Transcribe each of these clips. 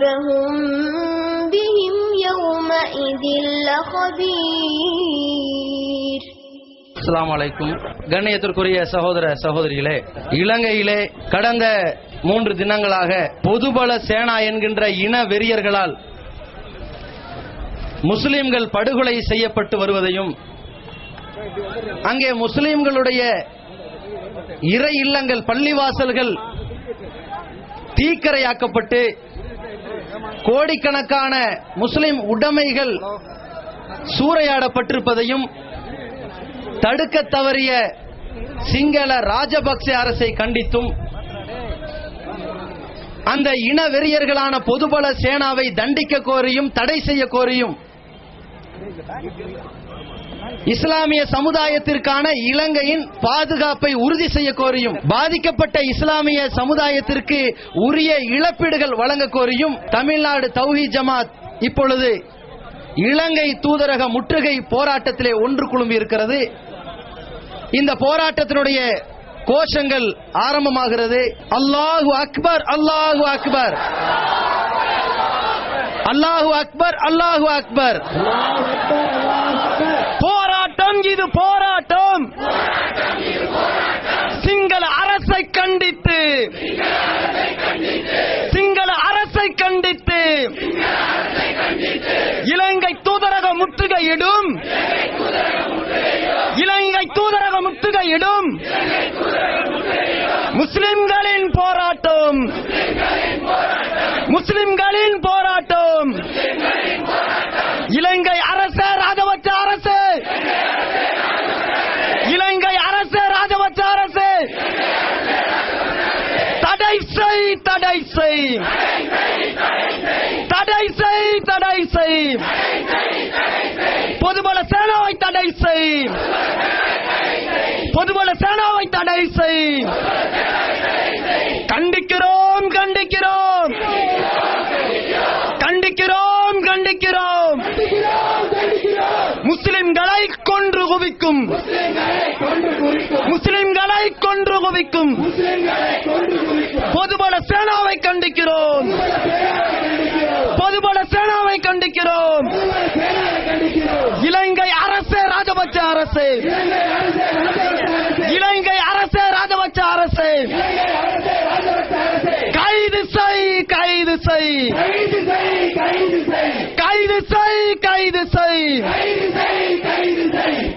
ربهم بهم يومئذ لخبير அஸ்ஸலாமு அலைக்கும் கண்ணியத்திற்குரிய சகோதர சகோதரிகளே இலங்கையிலே கடந்த மூன்று தினங்களாக பொதுபல சேனா என்கின்ற இன வெறியர்களால் முஸ்லிம்கள் படுகொலை செய்யப்பட்டு வருவதையும் அங்கே முஸ்லிம்களுடைய இறை இல்லங்கள் பள்ளிவாசல்கள் தீக்கரையாக்கப்பட்டு கோடிக்கணக்கான முஸ்லிம் உடைமைகள் சூறையாடப்பட்டிருப்பதையும் தடுக்க தவறிய சிங்கள ராஜபக்ச அரசை கண்டித்தும் அந்த இன வெறியர்களான பொதுபல சேனாவை தண்டிக்க கோரியும் தடை செய்ய கோரியும் இஸ்லாமிய சமுதாயத்திற்கான இலங்கையின் பாதுகாப்பை உறுதி செய்ய கோரியும் பாதிக்கப்பட்ட இஸ்லாமிய சமுதாயத்திற்கு உரிய இழப்பீடுகள் வழங்க கோரியும் தமிழ்நாடு தௌஹி ஜமாத் இப்பொழுது இலங்கை தூதரக முற்றுகை போராட்டத்திலே ஒன்று குழும்பி இருக்கிறது. இந்த போராட்டத்தினுடைய கோஷங்கள் ஆரம்பமாகிறது. அல்லாஹு அக்பர் அல்லாஹு அக்பர். அல்லாஹு அக்பர் அல்லாஹு அக்பர். இது போராட்டம். சிங்கள அரசை கண்டித்து. சிங்கள அரசை கண்டித்து. இலங்கை தூதரக முற்றுகையிடும். இலங்கை தூதரக முற்றுகையிடும். முஸ்லிம்களின் போராட்டம். முஸ்லிம்களின் போராட்டம். இலங்கை அரசு ராஜபக்ச அரசு இலங்கை அரசு ராஜபக்ச அரசு தடை செய் தடை செய் தடை செய் தடை செய் பொதுபல சேனாவை தடை செய் பொதுபல சேனாவை தடை செய் கண்டிக்கிறோம் கண்டிக்கிறோம். கண்டிக்கிறோம் கண்டிக்கிறோம். முஸ்லிம்களை கொன்று குவிக்கும். முஸ்லிம்களை கொன்று குவிக்கும். பொதுபல சேனாவை கண்டிக்கிறோம். பொதுபல சேனாவை கண்டிக்கிறோம். இலங்கை அரசு ராஜபக்ச அரசு. இலங்கை அரசு ராஜபக்ச அரசு. கைது செய் கைது செய். கைது செய் கைது செய்.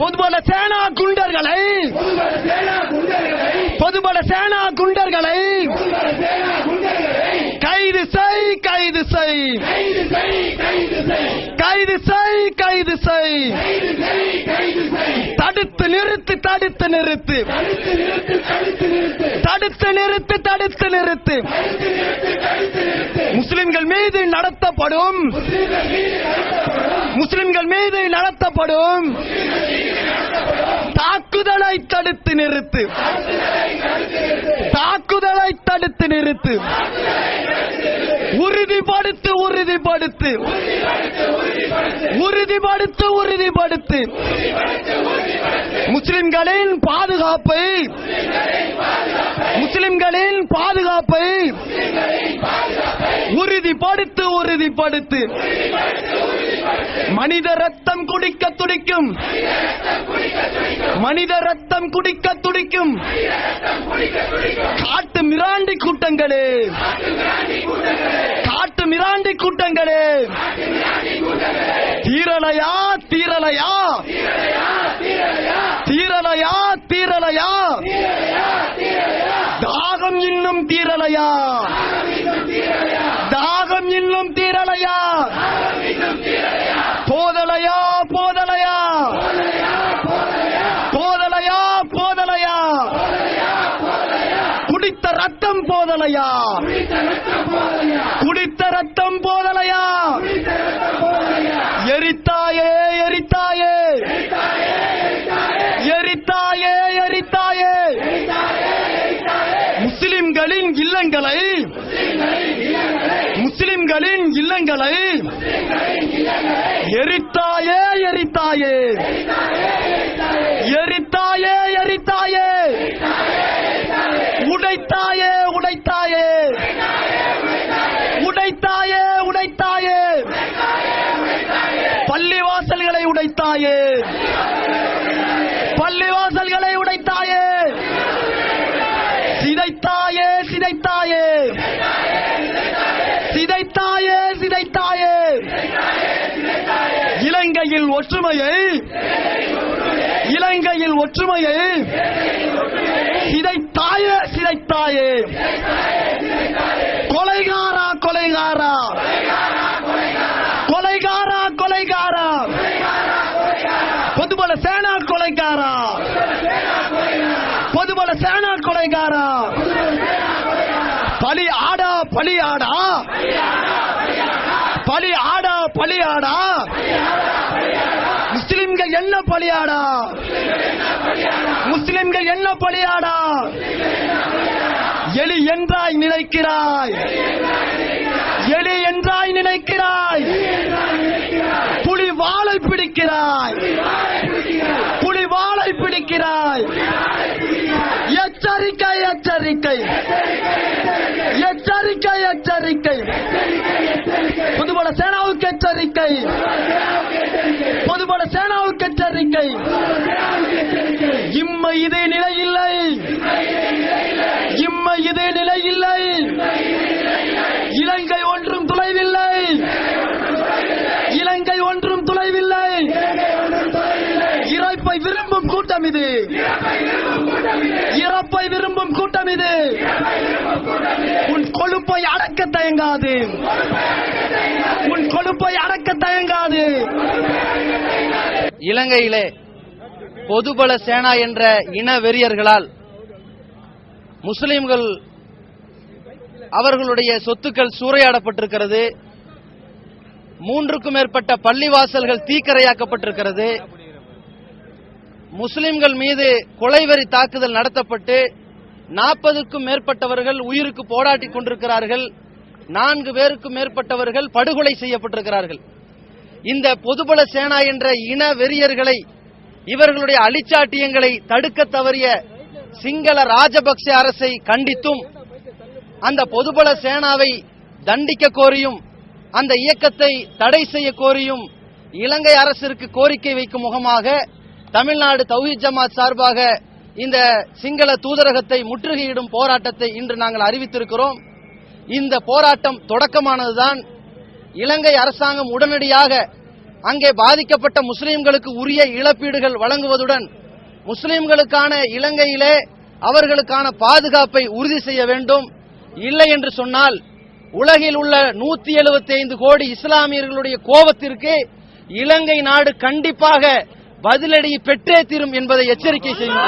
பொதுபல சேனா குண்டர்களை பொதுபல சேனா குண்டர்களை கைது செய் கைது செய் கைது செய். கைது செய் தடுத்து நிறுத்து தடுத்து நிறுத்து. தடுத்து நிறுத்து தடுத்து நிறுத்து. முஸ்லிம்கள் மீது நடத்தப்படும். முஸ்லிம்கள் மீது நடத்தப்படும். தாக்குதலை தடுத்து நிறுத்து. தாக்குதலை தடுத்து நிறுத்து. உறுதிப்படுத்து. உறுதிப்படுத்து உறுதிப்படுத்து. உறுதிப்படுத்து முஸ்லிம்களின் பாதுகாப்பை முஸ்லிம்களின் பாதுகாப்பை உறுதிப்படுத்து உறுதிப்படுத்து. மனித ரத்தம் குடிக்க துடிக்கும். மனித ரத்தம் குடிக்க துடிக்கும். காட்டு மிராண்டி கூட்டங்களே. காட்டு மிராண்டி கூட்டங்களே. தீரலையா தீரலையா. தீரலையா தீரலையா. தாகம் இன்னும் தீரலையா. தாகம் இன்னும் தீர போதலையா போதலையா போதலையா போதலையா குடித்த ரத்தம் போதலையா குடித்த ரத்தம் போதலையா எரித்தாயே எரித்தாயே. எரித்தாயே எரித்தாயே. முஸ்லிம்களின் இல்லங்களை முஸ்லிம்களின் இல்லங்களை எரித்தாயே. எரித்தாயே எரித்தாயே எரித்தாயே உடைத்தாயே உடைத்தாயே உடைத்தாயே உடைத்தாயே பள்ளிவாசல்களை உடைத்தாயே. பள்ளிவாசல்களை உடைத்தாயே. சிதைத்தாயே சிதைத்தாயே. சிதைத்தாயே சிதைத்தாயே. இலங்கையில் ஒற்றுமையை இலங்கையில் ஒற்றுமையை சிதைத்தாயே சிதைத்தாயே கொலைகாரா கொலைகாரா கொலைகாரா கொலைகாரா பொதுபல சேனா கொலைகாரா பொதுபல சேனா கொலைகாரா பலி ஆடா பலி ஆடா. பலி ஆடா பலி ஆடா. முஸ்லிம்கள் என்ன பலியாடா முஸ்லிம்கள் என்ன பலியாடா எலி என்றாய் நினைக்கிறாய். எலி என்றாய் நினைக்கிறாய். புலி வாழை பிடிக்கிறாய். புலி வாழை பிடிக்கிறாய். எச்சரிக்கை எச்சரிக்கை. எச்சரிக்கை எச்சரிக்கை. பொதுபல சேனாவுக்கு எச்சரிக்கை. பொதுபல சேனாவுக்கு எச்சரிக்கை. இம்மை இதை நிலை இல்லை இம்மை இதே நிலை இல்லை இலங்கை ஒன்றும் துளைவில்லை இலங்கை ஒன்றும் துளைவில்லை இறப்பை விரும்பும் கூட்டம் இது. இறப்பை விரும்பும் கூட்டம் இது. உன் கொழுப்பை அடக்க தயங்காது. உன் கொழுப்பை அடக்க தயங்காது. இலங்கையிலே பொதுபல சேனா என்ற இன வெறியர்களால் முஸ்லிம்கள் அவர்களுடைய சொத்துக்கள் சூறையாடப்பட்டிருக்கிறது. மூன்றுக்கும் மேற்பட்ட பள்ளிவாசல்கள் தீக்கரையாக்கப்பட்டிருக்கிறது. முஸ்லிம்கள் மீது கொலைவெறி தாக்குதல் நடத்தப்பட்டு நாற்பதுக்கும் மேற்பட்டவர்கள் உயிருக்கு போராட்டி கொண்டிருக்கிறார்கள். நான்கு பேருக்கும் மேற்பட்டவர்கள் படுகொலை செய்யப்பட்டிருக்கிறார்கள். இந்த பொதுபல சேனா என்ற இன வெறியர்களை இவர்களுடைய அழிச்சாட்டியங்களை தடுக்க தவறிய சிங்கள ராஜபக்ச அரசை கண்டித்தும் அந்த பொதுபல சேனாவை தண்டிக்க கோரியும் அந்த இயக்கத்தை தடை செய்ய கோரியும் இலங்கை அரசிற்கு கோரிக்கை வைக்கும் முகமாக தமிழ்நாடு தௌஹீத் ஜமாத் சார்பாக இந்த சிங்கள தூதரகத்தை முற்றுகையிடும் போராட்டத்தை இன்று நாங்கள் அறிவித்திருக்கிறோம். இந்த போராட்டம் தொடக்கமானதுதான். இலங்கை அரசாங்கம் உடனடியாக அங்கே பாதிக்கப்பட்ட முஸ்லிம்களுக்கு உரிய இழப்பீடுகள் வழங்குவதுடன் முஸ்லிம்களுக்கான இலங்கையிலே அவர்களுக்கான பாதுகாப்பை உறுதி செய்ய வேண்டும். இல்லை என்று சொன்னால் உலகில் உள்ள நூத்தி எழுபத்தி ஐந்து கோடி இஸ்லாமியர்களுடைய கோபத்திற்கு இலங்கை நாடு கண்டிப்பாக பதிலடி பெற்றே தீரும் என்பதை எச்சரிக்கை செய்யும்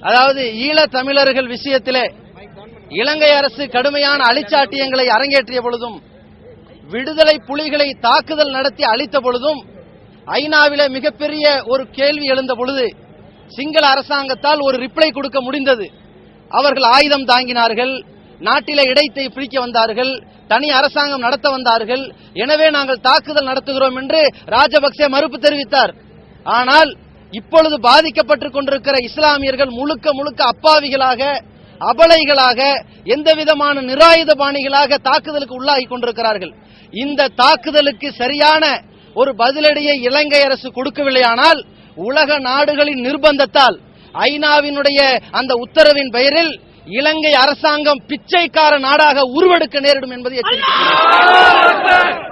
அதாவது ஈழ தமிழர்கள் விஷயத்திலே இலங்கை அரசு கடுமையான அழிச்சாட்டியங்களை அரங்கேற்றிய பொழுதும் விடுதலை புலிகளை தாக்குதல் நடத்தி அழித்த பொழுதும் ஐநாவில மிகப்பெரிய ஒரு கேள்வி எழுந்த பொழுது சிங்கள அரசாங்கத்தால் ஒரு ரிப்ளை கொடுக்க முடிந்தது. அவர்கள் ஆயுதம் தாங்கினார்கள் நாட்டில இடைத்தை பிடிக்க வந்தார்கள் தனி அரசாங்கம் நடத்த வந்தார்கள். எனவே நாங்கள் தாக்குதல் நடத்துகிறோம் என்று ராஜபக்சே மறுப்பு தெரிவித்தார். ஆனால் இப்பொழுது பாதிக்கப்பட்டுக் கொண்டிருக்கிற இஸ்லாமியர்கள் முழுக்க முழுக்க அப்பாவிகளாக அபலைகளாக எந்த விதமான நிராயுத பாணிகளாக தாக்குதலுக்கு உள்ளாகி கொண்டிருக்கிறார்கள். இந்த தாக்குதலுக்கு சரியான ஒரு பதிலடியை இலங்கை அரசு கொடுக்கவில்லையானால் உலக நாடுகளின் நிர்பந்தத்தால் ஐநாவினுடைய அந்த உத்தரவின் பெயரில் இலங்கை அரசாங்கம் பிச்சைக்கார நாடாக உருவெடுக்க நேரிடும் என்பதை எச்சரிக்கிறேன்